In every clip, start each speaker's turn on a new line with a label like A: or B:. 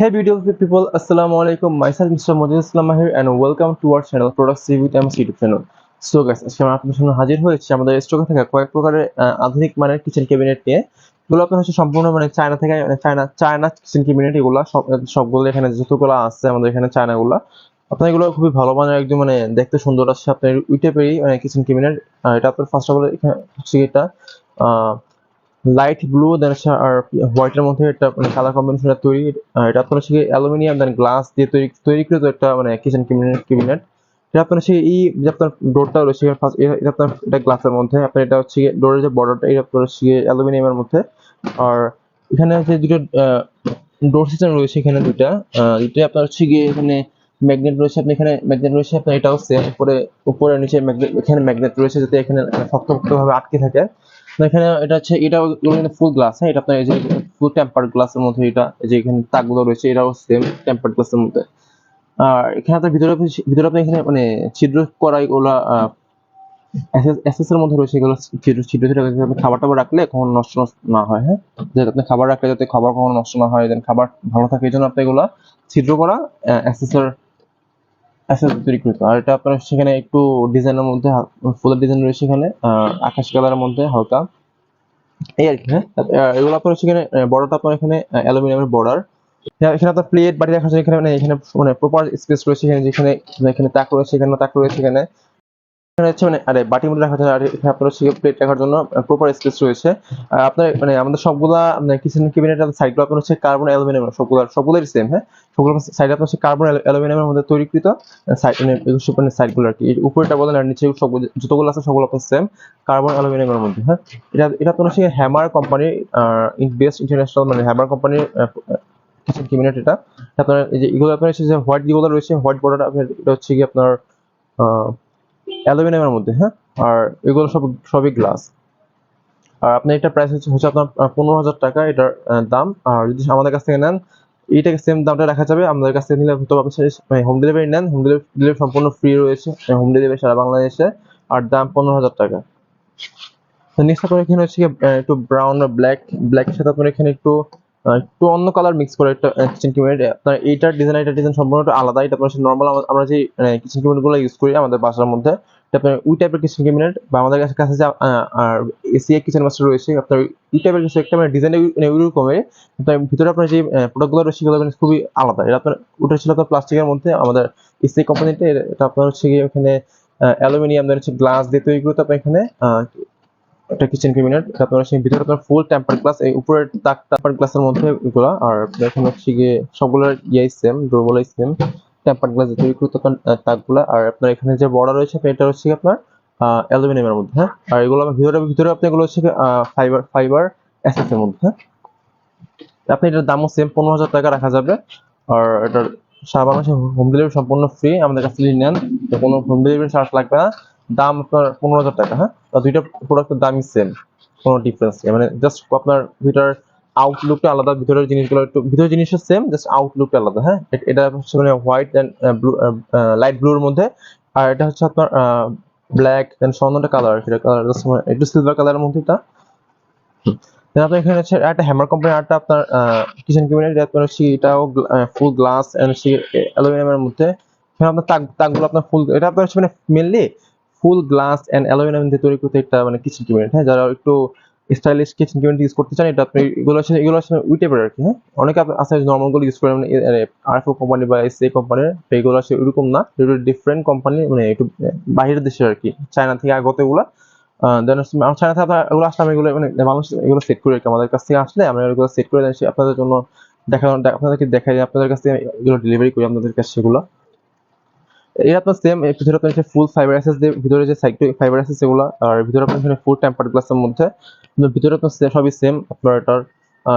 A: Hey beautiful people, Assalamu alaikum. Myself Mr. Mojid Islam here and welcome to our channel Product Review with MS YouTube channel. So guys আজকে আমরা আপনাদের সামনে হাজির হয়েছি আমাদের স্টকে থাকা কয়েক প্রকারের আধুনিক মানের কিচেন ক্যাবিনেট নিয়ে এগুলো আপনার হচ্ছে সম্পূর্ণ মানে চায়না থেকে মানে চায়না চায়না কিচেন ক্যাবিনেট এগুলো সব সবগুলো এখানে যতগুলো আছে আমাদের এখানে চায়নাগুলো আপনার এগুলো খুবই ভালো মানের একদম মানে দেখতে সুন্দর আছে আপনার ওই টাইপেরই মানে কিচেন ক্যাবিনেট এটা আপনার ফার্স্ট অফ অল এখানে হচ্ছে এটা লাইট ব্লু দেন আর হোয়াইটের মধ্যে একটা মানে কালার কম্বিনেশন তৈরি এটা আপনার হচ্ছে অ্যালুমিনিয়াম দেন গ্লাস দিয়ে তৈরি তৈরিকৃত একটা মানে কিচেন ক্যাবিনেট ক্যাবিনেট এটা আপনার হচ্ছে এই যে আপনার ডোরটা রয়েছে ফার্স্ট এটা আপনার এটা গ্লাসের মধ্যে। আপনার এটা হচ্ছে ডোরের যে বর্ডারটা এটা আপনার হচ্ছে অ্যালুমিনিয়ামের মধ্যে। আর এখানে যে দুটো ডোর সিস্টেম রয়েছে এখানে দুটা দুটোই আপনার হচ্ছে গিয়ে এখানে ম্যাগনেট রয়েছে, আপনি এখানে ম্যাগনেট রয়েছে, আপনার এটাও সেম উপরে উপরে নিচে ম্যাগনেট এখানে ম্যাগনেট রয়েছে যাতে এখানে শক্তপোক্ত ভাবে আটকে থাকে। এখানে এটা হচ্ছে এটাও ফুল গ্লাস হ্যাঁ? এটা আপনার এই যে ফুল টেম্পার্ড গ্লাসের মধ্যে এটা যে এখানে তাকগুলো রয়েছে এটাও সেম টেম্পার্ড গ্লাসের মধ্যে। আর এখানে আপনার ভিতরে ভিতরে আপনি এখানে মানে ছিদ্র করা এগুলা এসএস এর মধ্যে রয়েছে এগুলো ছিদ্র ছিদ্র ছিদ্র আপনি খাবার টাবার রাখলে কখনো নষ্ট না হয় হ্যাঁ? যাতে আপনি খাবার রাখলে যাতে খাবার কখনো নষ্ট না হয় দেন খাবার ভালো থাকে, এই জন্য আপনি এগুলা ছিদ্র করা এসএস এর তৈরি করতে আর এটা আপনারা সেখানে একটু ডিজাইনের মধ্যে ফুলের ডিজাইন রয়েছে আহ, আকাশ কালারের মধ্যে হালকা। এই আর কি হ্যাঁ? এগুলো আপনার সেখানে বর্ডারটা আপনার এখানে অ্যালুমিনিয়ামের বর্ডার। এখানে আপনার প্লেট বাড়ি রাখার জন্য এখানে এখানে মানে প্রপার স্পেস রয়েছে এখানে যেখানে এখানে তাক রয়েছে এখানে তাক রয়েছে এখানে মানে মানে অ্যালুমিনিয়াম মানে মানে অ্যালুমিনিয়ামের মধ্যে হ্যাঁ? এটা এটা হচ্ছে হ্যামার কোম্পানির বেস্ট ইন্টারন্যাশনাল মানে হ্যামার কোম্পানির এটা। হোয়াইট রয়েছে হোয়াইট বর্ডার এটা হচ্ছে কি আপনার অ্যালুমিনিয়ামের মধ্যে হ্যাঁ? আর এগুলো সব, সবই গ্লাস আর আপনার এটা প্রাইস হচ্ছে হচ্ছে আপনার পনেরো হাজার টাকা এটার দাম। আর যদি আমাদের কাছ থেকে নেন এইটাকে সেম দামটা রাখা যাবে। আমাদের কাছ থেকে নিলে হয়তো আপনি হোম ডেলিভারি নেন। হোম ডেলিভারি সম্পূর্ণ ফ্রি রয়েছে। হোম ডেলিভারি সারা বাংলাদেশে। আর দাম পনেরো হাজার টাকা। নেক্সট আপনার এখানে হচ্ছে একটু ব্রাউন আর ব্ল্যাক ব্ল্যাকের সাথে আপনার এখানে একটু একটু অন্য কালার মিক্স করে একটা কিচেন ক্যাবিনেট আপনার এইটার ডিজাইন এইটার ডিজাইন সম্পূর্ণ একটু আলাদা এটা আপনার নর্মাল আমরা যে কিচেন ক্যাবিনেটগুলো ইউজ করি আমাদের বাসার মধ্যে, এটা আপনার ওই টাইপের কিচেন ক্যাবিনেট বা আমাদের কাছে যে আর এসিএ কিচেন মাস্টার রয়েছে, আপনার ওই টাইপের কিছু একটা মানে ডিজাইন ওই রকমের, আপনার ভিতরে আপনার যে প্রোডাক্টগুলো রয়েছে, সেগুলো মানে খুবই আলাদা। এটা আপনার, ওটা ছিল আপনার প্লাস্টিকের মধ্যে, আমাদের এসি কোম্পানিতে এটা আপনার হচ্ছে গিয়ে ওখানে অ্যালুমিনিয়াম দেন হচ্ছে গ্লাস দিয়ে তৈরি করতে আপনার এখানে একটা কিচেন ক্যাবিনেট আপনার হচ্ছে ভিতরে আপনার ফুল টেম্পার গ্লাস এই উপরের তাক টেম্পার গ্লাসের মধ্যে এগুলো, আর এখানে হচ্ছে গিয়ে সবগুলোর ইয়াই সেম ডোরগুলোই সেম টেম্পার গ্লাস তৈরি করতে তাকগুলো, আর আপনার এখানে যে বর্ডার রয়েছে, এটা হচ্ছে আপনার অ্যালুমিনিয়ামের মধ্যে হ্যাঁ? আর এগুলো আপনার ভিতরে ভিতরে আপনি এগুলো হচ্ছে ফাইবার ফাইবার এর মধ্যে হ্যাঁ? আপনি এটার দামও সেম পনেরো হাজার টাকা রাখা যাবে, আর এটার সারা বাংলাদেশে হোম ডেলিভারি সম্পূর্ণ ফ্রি আমাদের কাছে নেন, কোনো হোম ডেলিভারি চার্জ লাগবে না। দাম আপনার পনেরো হাজার টাকা হ্যাঁ? দুইটা প্রোডাক্টের দামই সেম কোনো ডিফারেন্স নেই। মানে জাস্ট আপনার দুইটার আউটলুকটা আলাদা, ভিতরের জিনিসগুলো একটু ভিতরের জিনিসটা সেম জাস্ট আউটলুকটা আলাদা হ্যাঁ? এটা হচ্ছে মানে হোয়াইট অ্যান্ড ব্লু লাইট ব্লুর মধ্যে। আর এটা হচ্ছে আপনার ব্ল্যাক দেন স্বর্ণটা কালার সেটা কালার একটু সিলভার কালারের মধ্যে এটা। দেন আপনার এখানে হচ্ছে একটা হ্যামার কোম্পানি আরটা আপনার কিচেন ক্যাবিনেট এটা আপনার হচ্ছে এটাও ফুল গ্লাস এন্ড হচ্ছে অ্যালুমিনিয়ামের মধ্যে। এখানে আপনার তাক তাকগুলো আপনার ফুল এটা আপনার হচ্ছে মানে mainly full glass and aluminium দিয়ে তৈরি করতে একটা মানে কিচেন ক্যাবিনেট হ্যাঁ যারা একটু স্টাইলিশ কিচেন ক্যাবিনেট ইউজ করতে চান, এটা আপনি এগুলো হচ্ছে এগুলো হচ্ছে উই আর কি হ্যাঁ। অনেকে আছে নর্মালগুলো ইউজ করে মানে আরএফও কোম্পানি বা এসএ কোম্পানির এগুলো আছে এরকম না, এগুলো ডিফারেন্ট কোম্পানি মানে একটু বাইরের দেশের আর কি চায়না থেকে আগত এগুলা। দেন চায়না থেকে এগুলো আসলে আমি এগুলো মানে মানুষ এগুলো সেট করে আমাদের কাছ থেকে আসলে আমরা এগুলো সেট করে দিচ্ছি আপনাদের জন্য দেখানো, আপনাদেরকে দেখাই, আপনাদের কাছ থেকে এগুলো ডেলিভারি করি, আপনাদের কাছে সেগুলো। এর আপনার সেম আপনার ফুল ফাইবার অ্যাসেস দিয়ে ভিতরে যে ফাইবার অ্যাসেস এগুলো, আর ভিতরে আপনার এখানে ফুল টেম্পার্ড গ্লাসের মধ্যে ভিতরে আপনার সবই সেম আপনার এটার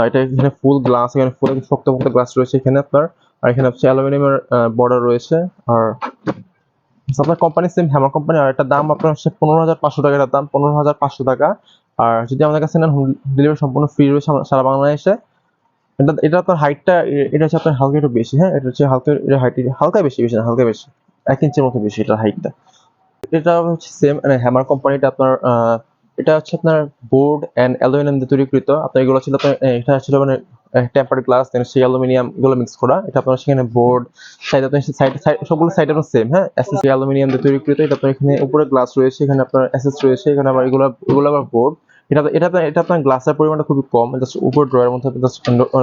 A: এটা এখানে ফুল গ্লাস এখানে ফুল শক্ত গ্লাস রয়েছে এখানে আপনার, আর এখানে অ্যালুমিনিয়ামের বর্ডার রয়েছে, আর আপনার কোম্পানি সেম হ্যামার কোম্পানি আর দাম আপনার হচ্ছে পনেরো হাজার পাঁচশো টাকা দাম পনেরো হাজার পাঁচশো টাকা, আর যদি আমাদের কাছে নেন ডেলিভারি সম্পূর্ণ ফ্রি রয়েছে সারা বাংলাদেশে, এটা এটা আপনার হাইটটা এটা হচ্ছে আপনার হালকা একটু বেশি হ্যাঁ এটা হচ্ছে হালকা, এটা হাইট হালকা বেশি বেশি না হালকা বেশি। এক ইঞ্চির মতো বেশি এটার হাইটটা এটা হচ্ছে সেম মানে হ্যামার কোম্পানিটা আপনার এটা হচ্ছে আপনার বোর্ড এন্ড অ্যালুমিনিয়াম দিয়ে তৈরিকৃত আপনার এগুলো ছিল এটা ছিল মানে টেম্পার্ড গ্লাস দেন সেই অ্যালুমিনিয়াম এগুলো মিক্স করা। এটা আপনার সেখানে বোর্ড সাইড আপনার সাইড সবগুলো সাইড আপনার সেম হ্যাঁ? এসএস অ্যালুমিনিয়াম দিয়ে তৈরিকৃত এটা আপনার এখানে উপরে গ্লাস রয়েছে, এখানে আপনার এসএস রয়েছে, এখানে আবার এগুলো এগুলো আবার বোর্ড এটা এটা এটা আপনার গ্লাসের পরিমাণটা খুবই কম জাস্ট উপর ড্রয়ের মধ্যে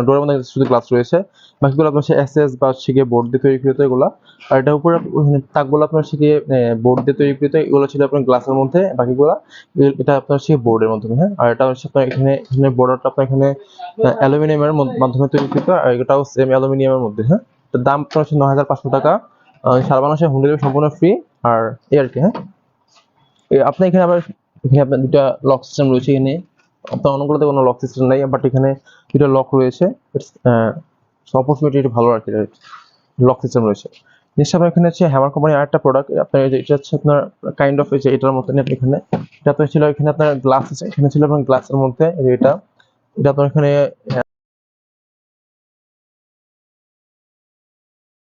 A: ড্রয়ের মধ্যে শুধু গ্লাস রয়েছে। বাকিগুলো আপনার সে এসএস বা শিখে বোর্ড দিয়ে তৈরিকৃত এগুলো। আর এটা উপরে তাকগুলো আপনার শিখে বোর্ড দিয়ে তৈরিকৃত এগুলো ছিল আপনার গ্লাসের মধ্যে বাকিগুলো এটা আপনার শিখে বোর্ডের মাধ্যমে হ্যাঁ? আর এটা হচ্ছে আপনার এখানে এখানে বর্ডারটা আপনার এখানে অ্যালুমিনিয়ামের মাধ্যমে তৈরিকৃত আর এটাও সেম অ্যালুমিনিয়ামের মধ্যে হ্যাঁ? দাম আপনার হচ্ছে নয় হাজার পাঁচশো টাকা। সারা বাংলাদেশে হোম ডেলিভারি সম্পূর্ণ ফ্রি আর এই আর কি হ্যাঁ? এ, আপনার এখানে আবার এখানে আপনার দুটা লক সিস্টেম রয়েছে এখানে। আপনার অনেকগুলোতে কোনো লক সিস্টেম নাই বাট এখানে দুটা লক রয়েছে। অপরচুনিটি এটা ভালো আর কি। লক সিস্টেম রয়েছে। নিশ্চয় আপনার এখানে হচ্ছে হ্যামার কোম্পানির আরেকটা প্রোডাক্ট আপনার এটা হচ্ছে আপনার কাইন্ড অফ এটার মতন আপনি এখানে। এটা তো ছিল এখানে আপনার গ্লাস এখানে ছিল আপনার গ্লাসের মধ্যে। এটা এটা আপনার এখানে